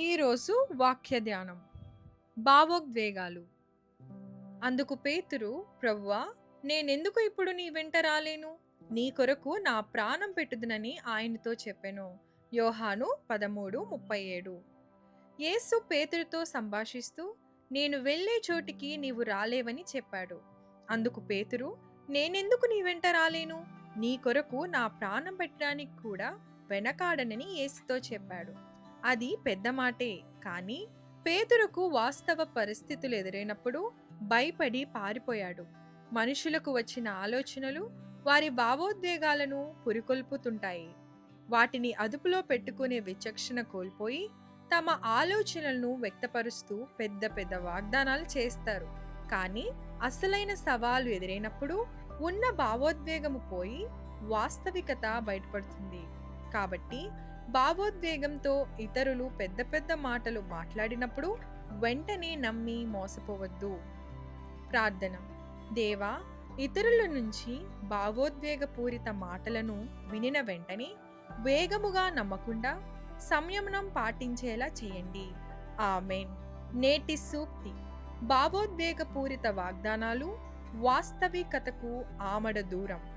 ఈరోజు వాక్య ధ్యానం భావోద్వేగాలు. అందుకు పేతురు ప్రవ్వా నేనెందుకు ఇప్పుడు నీ వెంట రాలేను? నీ కొరకు నా ప్రాణం పెట్టుదునని ఆయనతో చెప్పెను. యోహాను పదమూడు ముప్పై ఏడు. యేసు పేతురుతో సంభాషిస్తూ నేను వెళ్ళే చోటికి నీవు రాలేవని చెప్పాడు. అందుకు పేతురు నేనెందుకు నీ వెంట రాలేను? నీ కొరకు నా ప్రాణం పెట్టడానికి కూడా వెనకాడనని యేసుతో చెప్పాడు. అది పెద్ద మాటే. కానీ పేతురుకు వాస్తవ పరిస్థితులు ఎదురైనప్పుడు భయపడి పారిపోయాడు. మనుషులకు వచ్చిన ఆలోచనలు వారి భావోద్వేగాలను పురికొల్పుతుంటాయి. వాటిని అదుపులో పెట్టుకునే విచక్షణ కోల్పోయి తమ ఆలోచనలను వ్యక్తపరుస్తూ పెద్ద పెద్ద వాగ్దానాలు చేస్తారు. కానీ అసలైన సవాలు ఎదురైనప్పుడు ఉన్న భావోద్వేగము పోయి వాస్తవికత బయటపడుతుంది. కాబట్టి భావోద్వేగంతో ఇతరులు పెద్ద పెద్ద మాటలు మాట్లాడినప్పుడు వెంటనే నమ్మి మోసపోవద్దు. ప్రార్థన. దేవా ఇతరుల నుంచి భావోద్వేగపూరిత మాటలను వినిన వెంటనే వేగముగా నమ్మకుండా సంయమనం పాటించేలా చేయండి. ఆమెన్. నేటి సూక్తి. భావోద్వేగపూరిత వాగ్దానాలు వాస్తవికతకు ఆమడ దూరం.